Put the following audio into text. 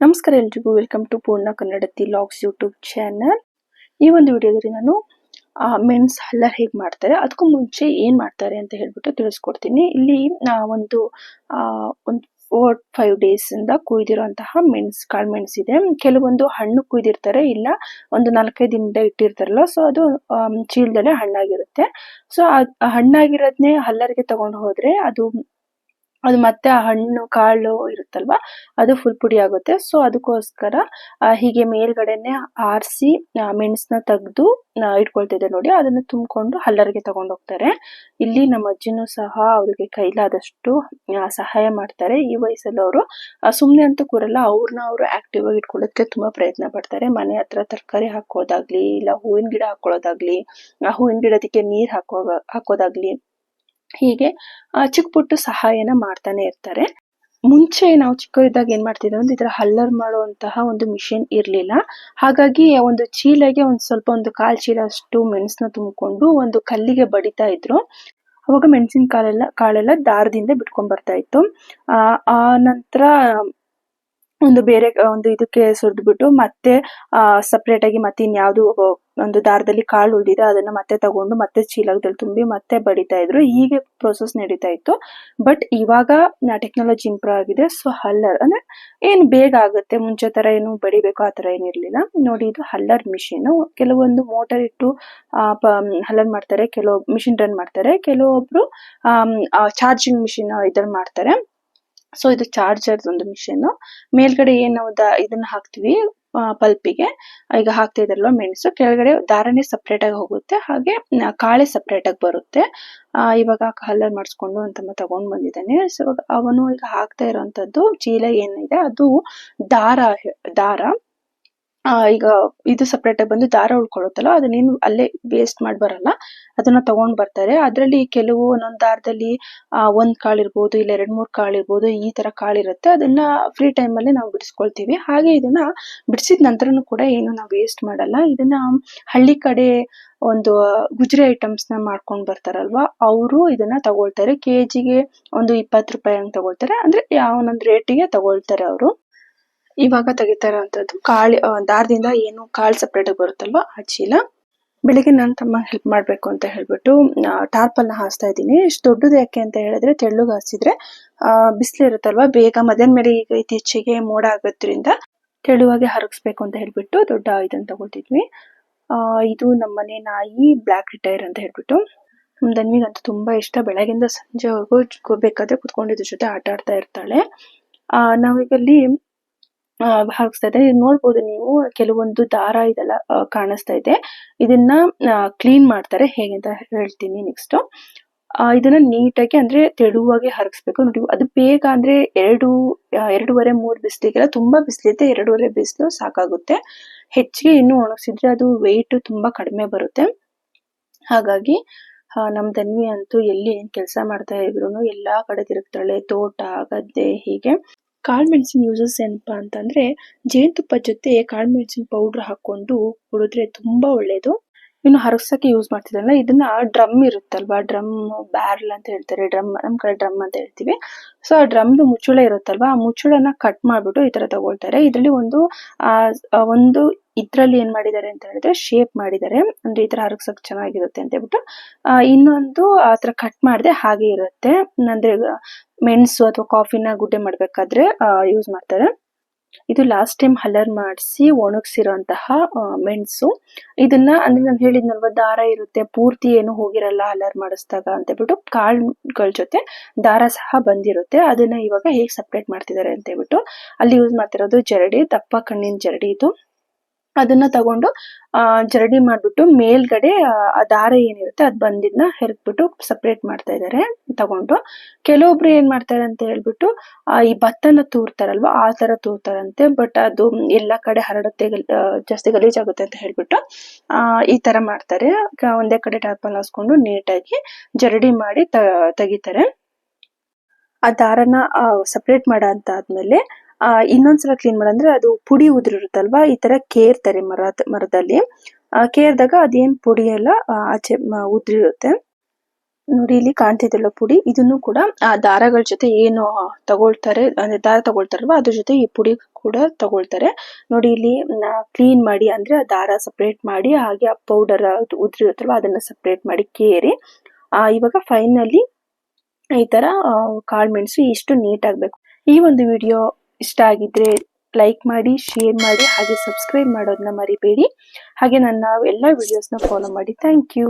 ನಮಸ್ಕಾರ ಎಲ್ರಿಗೂ. Welcome to ಪೂರ್ಣ ಕನ್ನಡತಿ ಲಾಗ್ಸ್ ಯೂಟ್ಯೂಬ್ ಚಾನಲ್ ಈ ಒಂದು ವಿಡಿಯೋದಲ್ಲಿ ನಾನು ಆ, ಮೆಣಸ್ ಹಲ್ಲರ್ ಹೇಗೆ ಮಾಡ್ತಾರೆ ಅದಕ್ಕೂ ಮುಂಚೆ ಏನ್ ಮಾಡ್ತಾರೆ ಅಂತ ಹೇಳ್ಬಿಟ್ಟು ತಿಳಿಸ್ಕೊಡ್ತೀನಿ. ಇಲ್ಲಿ ಒಂದು ಒಂದು ಫೋರ್ ಫೈವ್ ಡೇಸ್ ಇಂದ ಕುಯ್ದಿರುವಂತಹ ಮೆಣಸ್ ಕಾಳು ಇದೆ. ಕೆಲವೊಂದು ಹಣ್ಣು ಕುಯ್ದಿರ್ತಾರೆ ಇಲ್ಲ ಒಂದು ನಾಲ್ಕೈದು ದಿನದ ಇಟ್ಟಿರ್ತಾರಲ್ಲ ಸೊ ಅದು ಚೀಲದಲ್ಲೇ ಹಣ್ಣಾಗಿರುತ್ತೆ. ಸೊ ಹಣ್ಣಾಗಿರೋದ್ನೆ ಹಣ್ಣಾಗಿರೋದ್ನೇ ಹಲ್ಲರ್ಗೆ ತಗೊಂಡು ಹೋದ್ರೆ ಅದು ಅದು ಮತ್ತೆ ಆ ಹಣ್ಣು, ಕಾಳು ಇರುತ್ತಲ್ವಾ? ಅದು ಫುಲ್ ಪುಡಿ ಆಗುತ್ತೆ. ಸೊ ಅದಕ್ಕೋಸ್ಕರ ಹೀಗೆ ಮೇಲ್ಗಡೆನೆ ಆರಿಸಿ ಮೆಣಸನ್ನ ತೆಗೆದು ಇಟ್ಕೊಳ್ತಿದ್ದೆ ನೋಡಿ. ಅದನ್ನ ತುಂಬಿಕೊಂಡು ಹಲ್ಲರಿಗೆ ತಗೊಂಡು ಹೋಗ್ತಾರೆ ಇಲ್ಲಿ ನಮ್ಮ ಅಜ್ಜಿನೂ ಸಹ ಅವ್ರಿಗೆ ಕೈಲಾದಷ್ಟು ಸಹಾಯ ಮಾಡ್ತಾರೆ. ಈ ವಯಸ್ಸಲ್ಲಿ ಅವರು ಸುಮ್ಮನೆ ಅಂತ ಕೂರಲ್ಲ ಅವ್ರನ್ನ ಅವರು ಆಕ್ಟಿವ್ ಆಗಿ ಇಟ್ಕೊಳ್ಳೋದಕ್ಕೆ ತುಂಬಾ ಪ್ರಯತ್ನ ಪಡ್ತಾರೆ. ಮನೆ ಹತ್ರ ತರಕಾರಿ ಹಾಕೋದಾಗ್ಲಿ ಇಲ್ಲ ಹೂವಿನ ಗಿಡ ಹಾಕೊಳ್ಳೋದಾಗ್ಲಿ ಆ ಹೂವಿನ ಗಿಡದಕ್ಕೆ ನೀರ್ ಹಾಕೋ ಹಾಕೋದಾಗ್ಲಿ ಹೀಗೆ ಚಿಕ್ಕ ಪುಟ್ಟ ಸಹಾಯನ ಮಾಡ್ತಾನೆ ಇರ್ತಾರೆ. ಮುಂಚೆ ನಾವು ಚಿಕ್ಕವರಿದ್ದಾಗ ಏನ್ ಮಾಡ್ತಿದ್ವಿ ಅಂದ್ರೆ ಇದ್ರ ಹಲ್ಲರ್ ಮಾಡುವಂತಹ ಒಂದು ಮಿಷಿನ್ ಇರ್ಲಿಲ್ಲ. ಹಾಗಾಗಿ ಒಂದು ಚೀಲಗೆ ಒಂದ್ ಸ್ವಲ್ಪ ಒಂದು ಕಾಲ್ ಚೀಲ ಅಷ್ಟು ಮೆಣಸನ್ನ ತುಂಬಿಕೊಂಡು ಒಂದು ಕಲ್ಲಿಗೆ ಬಡಿತಾ ಇದ್ರು. ಅವಾಗ ಮೆಣಸಿನ ಕಾಲೆಲ್ಲ, ಕಾಳೆಲ್ಲ ದಾರದಿಂದ ಬಿಟ್ಕೊಂಡ್ ಬರ್ತಾ ಇತ್ತು. ಆ ಆ ನಂತರ ಒಂದು ಬೇರೆ, ಒಂದು ಇದಕ್ಕೆ ಸುರಿದ್ಬಿಟ್ಟು ಮತ್ತೆ ಸಪ್ರೇಟ್ ಆಗಿ ಮತ್ತೆ ಇನ್ಯಾವುದು ಒಂದು ದಾರದಲ್ಲಿ ಕಾಳು ಉಳಿದಿದೆ, ಅದನ್ನ ಮತ್ತೆ ತಗೊಂಡು ಮತ್ತೆ ಚೀಲದಲ್ಲಿ ತುಂಬಿ ಮತ್ತೆ ಬಡಿತಾ ಇದ್ರು. ಹೀಗೆ ಪ್ರೋಸೆಸ್ ನಡೀತಾ ಇತ್ತು. ಬಟ್ ಇವಾಗ ಟೆಕ್ನಾಲಜಿ ಇಂಪ್ರೂವ್ ಆಗಿದೆ. ಸೊ ಹಲ್ಲರ್ ಅಂದ್ರೆ ಏನ್ ಬೇಗ ಆಗುತ್ತೆ, ಮುಂಚೆ ತರ ಏನು ಬಡಿಬೇಕು, ಆ ತರ ಏನಿರ್ಲಿಲ್ಲ ನೋಡಿ, ಇದು ಹಲ್ಲರ್ ಮಿಷಿನ್ ಕೆಲವೊಂದು ಮೋಟರ್ ಇಟ್ಟು ಹಲ್ಲರ್ ಮಾಡ್ತಾರೆ, ಕೆಲವು ಮಿಷಿನ್ ರನ್ ಮಾಡ್ತಾರೆ, ಕೆಲವೊಬ್ರು ಚಾರ್ಜಿಂಗ್ ಮಿಷಿನ್ ಇದನ್ನ ಮಾಡ್ತಾರೆ. ಸೊ ಇದು ಚಾರ್ಜರ್ ಒಂದು ಮಿಷಿನ್ ಮೇಲ್ಗಡೆ ಏನು ಇದನ್ನ ಹಾಕ್ತಿವಿ. ಪಲ್ಪಿಗೆ ಈಗ ಹಾಕ್ತಾ ಇದ್ರಲ್ವ ಮೆಣಸು ಕೆಳಗಡೆ ದಾರನೇ ಸಪ್ರೇಟ್ ಆಗಿ ಹೋಗುತ್ತೆ, ಹಾಗೆ ಕಾಳೆ ಸಪ್ರೇಟ್ ಆಗಿ ಬರುತ್ತೆ. ಇವಾಗ ಕಲರ್ ಮಾಡಿಸ್ಕೊಂಡು ಅಂತ ತಗೊಂಡ್ ಬಂದಿದ್ದಾನೆ. ಸೊ ಅವನು ಈಗ ಹಾಕ್ತಾ ಇರೋಂಥದ್ದು ಚೀಲ ಏನಿದೆ, ಅದು ದಾರ ದಾರ. ಈಗ ಇದು ಸಪ್ರೇಟ್ ಆಗಿ ಬಂದು ದಾರ ಉಳ್ಕೊಳ್ಳುತ್ತಲ್ಲ ಅದನ್ನೇನು ಅಲ್ಲೇ ವೇಸ್ಟ್ ಮಾಡಿ ಬರಲ್ಲ, ಅದನ್ನ ತಗೊಂಡ್ ಬರ್ತಾರೆ. ಅದ್ರಲ್ಲಿ ಕೆಲವು ಒಂದೊಂದ್ ದಾರದಲ್ಲಿ ಒಂದ್ ಕಾಳು ಇರ್ಬೋದು, ಇಲ್ಲ ಎರಡ್ ಮೂರ್ ಕಾಳು ಇರ್ಬೋದು, ಈ ತರ ಕಾಳು ಇರುತ್ತೆ. ಅದನ್ನ ಫ್ರೀ ಟೈಮ್ ಅಲ್ಲಿ ನಾವು ಬಿಡಿಸ್ಕೊಳ್ತೀವಿ. ಹಾಗೆ ಇದನ್ನ ಬಿಡಿಸಿದ ನಂತರನು ಕೂಡ ಏನು ನಾವು ವೇಸ್ಟ್ ಮಾಡಲ್ಲ. ಇದನ್ನ ಹಳ್ಳಿ ಕಡೆ ಒಂದು ಗುಜರಿ ಐಟಮ್ಸ್ನ ಮಾಡ್ಕೊಂಡ್ ಬರ್ತಾರಲ್ವಾ, ಅವರು ಇದನ್ನ ತಗೊಳ್ತಾರೆ. ಕೆಜಿಗೆ ಒಂದು ಇಪ್ಪತ್ತು ರೂಪಾಯಿ ಹಂಗ್ ತಗೊಳ್ತಾರೆ. ಅಂದ್ರೆ ಯಾವನೊಂದ್ ರೇಟಿಗೆ ತಗೊಳ್ತಾರೆ ಅವರು. ಇವಾಗ ತೆಗಿತಾ ಇರೋಂಥದ್ದು ಕಾಳಿ ದಾರದಿಂದ ಏನು ಕಾಳು ಸಪ್ರೇಟ್ ಆಗಿ ಬರುತ್ತಲ್ವಾ? ಆ ಚೀಲ. ಬೆಳಿಗ್ಗೆ ನಾನು ತಮ್ಮ ಹೆಲ್ಪ್ ಮಾಡಬೇಕು ಅಂತ ಹೇಳ್ಬಿಟ್ಟು ಟಾರ್ಪಲ್ನ ಹಾಸ್ತಾ ಇದ್ದೀನಿ. ಇಷ್ಟು ದೊಡ್ಡದು ಯಾಕೆ ಅಂತ ಹೇಳಿದ್ರೆ, ತೆಳ್ಳಗೆ ಹಾಸಿದ್ರೆ ಬಿಸಿಲು ಇರುತ್ತಲ್ವಾ? ಬೇಗ ಮಧ್ಯಾಹ್ನ ಮೇಲೆ ಈಗ ಇತ್ತೀಚೆಗೆ ಮೋಡ ಆಗೋದ್ರಿಂದ ತೆಳುವಾಗಿ ಹರಗಿಸ್ಬೇಕು ಅಂತ ಹೇಳ್ಬಿಟ್ಟು ದೊಡ್ಡ ಇದನ್ನು ತಗೊಳ್ತಿದ್ವಿ ಇದು ನಮ್ಮನೆ ನಾಯಿ ಬ್ಲ್ಯಾಕ್ ರಿಟೈರ್ ಅಂತ ಹೇಳ್ಬಿಟ್ಟು. ಧನ್ವಿಗಂತೂ ತುಂಬಾ ಇಷ್ಟ. ಬೆಳಗಿಂದ ಸಂಜೆವರೆಗೂ ಬೇಕಾದ್ರೆ ಕುತ್ಕೊಂಡಿದ್ರ ಜೊತೆ ಆಟ ಆಡ್ತಾ ಇರ್ತಾಳೆ. ಆ ಹಾರಿಸ್ತಾ ಇದೆ. ನೋಡ್ಬೋದು ನೀವು, ಕೆಲವೊಂದು ದಾರ ಇದೆಲ್ಲ ಕಾಣಿಸ್ತಾ ಇದೆ. ಇದನ್ನ ಕ್ಲೀನ್ ಮಾಡ್ತಾರೆ. ಹೇಗೆ ಅಂತ ಹೇಳ್ತೀನಿ ನೆಕ್ಸ್ಟ್ ಇದನ್ನ ನೀಟಾಗಿ ಅಂದ್ರೆ ತೆಳುವಾಗಿ ಹರಗಿಸ್ಬೇಕು. ನೋಡಿ, ಅದು ಬೇಗ ಅಂದ್ರೆ ಎರಡು ಎರಡೂವರೆ, ಮೂರು ಬಿಸಿಲಿಗೆಲ್ಲ ತುಂಬಾ ಬಿಸಿಲಿದೆ. ಎರಡೂವರೆ ಬಿಸಿಲು ಸಾಕಾಗುತ್ತೆ. ಹೆಚ್ಚಿಗೆ ಇನ್ನು ಒಣಗಿಸಿದ್ರೆ ಅದು ವೆಯ್ಟ್ ತುಂಬಾ ಕಡಿಮೆ ಬರುತ್ತೆ. ಹಾಗಾಗಿ ನಮ್ಮ ನಮ್ ಧನ್ವಿ ಅಂತೂ ಎಲ್ಲಿ ಏನ್ ಕೆಲಸ ಮಾಡ್ತಾ ಇದ್ರು ಎಲ್ಲಾ ಕಡೆ ತಿರುಗ್ತಾಳೆ. ತೋಟ, ಗದ್ದೆ, ಹೀಗೆ. ಕಾಳ್ಮೆಣಸಿನ ಯೂಸಸ್ ಏನಪ್ಪಾ ಅಂತಂದ್ರೆ ಜೇನುತುಪ್ಪದ ಜೊತೆ ಕಾಳ್ಮೆಣಸಿನ ಪೌಡರ್ ಹಾಕೊಂಡು ಕುಡಿದ್ರೆ ತುಂಬಾ ಒಳ್ಳೇದು. ಇನ್ನು ಹರಸಕ್ಕೆ ಯೂಸ್ ಮಾಡ್ತಿದ್ದಲ್ಲ ಇದನ್ನ ಡ್ರಮ್ ಇರುತ್ತಲ್ವಾ? ಡ್ರಮ್ ಬ್ಯಾರಲ್ ಅಂತ ಹೇಳ್ತಾರೆ. ಡ್ರಮ್ ನಮ್ ಕಡೆ ಡ್ರಮ್ ಅಂತ ಹೇಳ್ತೀವಿ. ಸೊ ಆ ಡ್ರಮ್ದು ಮುಚ್ಚುಳ ಇರುತ್ತಲ್ವಾ? ಆ ಮುಚ್ಚುಳನ ಕಟ್ ಮಾಡ್ಬಿಟ್ಟು ಈ ತರ ತಗೊಳ್ತಾರೆ. ಇದರಲ್ಲಿ ಒಂದು, ಆ ಒಂದು ಇದ್ರಲ್ಲಿ ಏನ್ ಮಾಡಿದ್ದಾರೆ ಅಂತ ಹೇಳಿದ್ರೆ ಶೇಪ್ ಮಾಡಿದ್ದಾರೆ. ಅಂದ್ರೆ ಈ ತರ ಹರಗ್ಸಕ್ ಚೆನ್ನಾಗಿರುತ್ತೆ ಅಂತ ಹೇಳ್ಬಿಟ್ಟು ಇನ್ನೊಂದು ಆ ತರ ಕಟ್ ಮಾಡದೆ ಹಾಗೆ ಇರುತ್ತೆ. ಅಂದ್ರೆ, ಮೆಣಸು ಅಥವಾ ಕಾಫಿನ ಗುಡ್ಡೆ ಮಾಡ್ಬೇಕಾದ್ರೆ ಯೂಸ್ ಮಾಡ್ತಾರೆ. ಇದು ಲಾಸ್ಟ್ ಟೈಮ್ ಹಲರ್ ಮಾಡಿಸಿ ಒಣಗಿಸಿರೋಂತಹ ಮೆಣಸು. ಇದನ್ನ ಅಂದ್ರೆ ನಾನು ಹೇಳಿದ್ನಲ್ವ, ದಾರ ಇರುತ್ತೆ, ಪೂರ್ತಿ ಏನು ಹೋಗಿರಲ್ಲ ಹಲರ್ ಮಾಡಿಸಿದಾಗ ಅಂತ ಹೇಳ್ಬಿಟ್ಟು ಕಾಳುಗಳ ಜೊತೆ ದಾರ ಸಹ ಬಂದಿರುತ್ತೆ. ಅದನ್ನ ಇವಾಗ ಹೇಗೆ ಸಪ್ರೇಟ್ ಮಾಡ್ತಿದ್ದಾರೆ ಅಂತ ಹೇಳ್ಬಿಟ್ಟು ಅಲ್ಲಿ ಯೂಸ್ ಮಾಡ್ತಿರೋದು ಜರಡಿ, ದಪ್ಪ ಕಣ್ಣಿನ ಜರಡಿ ಇದು. ಅದನ್ನ ತಗೊಂಡು ಜರಡಿ ಮಾಡ್ಬಿಟ್ಟು ಮೇಲ್ಗಡೆ ಆ, ದಾರ ಏನಿರುತ್ತೆ ಅದ್ ಬಂದಿದ್ನ ಹೆರ್ದ್ಬಿಟ್ಟು ಸಪ್ರೇಟ್ ಮಾಡ್ತಾ ಇದ್ದಾರೆ ತಗೊಂಡು. ಕೆಲವೊಬ್ರು ಏನ್ ಮಾಡ್ತಾರೆ ಅಂತ ಹೇಳ್ಬಿಟ್ಟು ಆ, ಈ ಭತ್ತನ ತೂರ್ತಾರಲ್ವಾ ಆ ತರ ತೂರ್ತಾರಂತೆ ಬಟ್ ಅದು ಎಲ್ಲಾ ಕಡೆ ಹರಡುತ್ತೆ ಜಾಸ್ತಿ ಗಲೀಜ್ ಜಾಸ್ತಿ ಗಲೀಜಾಗುತ್ತೆ ಅಂತ ಹೇಳ್ಬಿಟ್ಟು ಆ ಈ ತರ ಮಾಡ್ತಾರೆ. ಒಂದೇ ಕಡೆ ಟಾರ್ಪಲ್ ಹಾಸ್ಕೊಂಡು ನೀಟಾಗಿ ಜರಡಿ ಮಾಡಿ ತೆಗಿತಾರೆ. ಆ ದಾರನ ಸಪ್ರೇಟ್ ಮಾಡ ಅಂತ ಆದ್ಮೇಲೆ ಆ, ಇನ್ನೊಂದ್ಸಲ ಕ್ಲೀನ್ ಮಾಡಂದ್ರೆ ಅದು ಪುಡಿ ಉದುರಿರುತ್ತಲ್ವಾ? ಈ ತರ ಕೇರ್ತಾರೆ ಮರ, ಮರದಲ್ಲಿ. ಆ, ಕೇರ್ದಾಗ ಅದೇನ್ ಪುಡಿ ಎಲ್ಲ ಆಚೆ ಉದುರಿರುತ್ತೆ. ನೋಡಿ, ಇಲ್ಲಿ ಕಾಣ್ತಿದ್ದಲ್ಲ ಪುಡಿ. ಇದನ್ನು ಕೂಡ, ಆ, ದಾರಗಳ ಜೊತೆ ಏನು ತಗೊಳ್ತಾರೆ, ಅಂದ್ರೆ ದಾರ ತಗೊಳ್ತಾರಲ್ವ? ಅದ್ರ ಜೊತೆ ಈ ಪುಡಿ ಕೂಡ ತಗೊಳ್ತಾರೆ. ನೋಡಿ, ಇಲ್ಲಿ ಕ್ಲೀನ್ ಮಾಡಿ ಅಂದ್ರೆ ಆ ದಾರ ಸಪ್ರೇಟ್ ಮಾಡಿ, ಹಾಗೆ ಆ ಪೌಡರ್ ಉದುರಿರುತ್ತಲ್ವಾ? ಅದನ್ನ ಸಪ್ರೇಟ್ ಮಾಡಿ ಕೇರಿ. ಆ, ಇವಾಗ ಫೈನಲಿ ಈ ತರ ಕಾಳು ಮೆಣಸು ಇಷ್ಟು ನೀಟ್ ಆಗ್ಬೇಕು. ಈ ಒಂದು ವಿಡಿಯೋ ಇಷ್ಟ ಆಗಿದ್ರೆ ಲೈಕ್ ಮಾಡಿ ಶೇರ್ ಮಾಡಿ ಹಾಗೆ ಸಬ್ಸ್ಕ್ರೈಬ್ ಮಾಡೋದನ್ನ ಮರಿಬೇಡಿ. ಹಾಗೆ ನನ್ನ ಎಲ್ಲ ವಿಡಿಯೋಸ್ನ ಫಾಲೋ ಮಾಡಿ. Thank you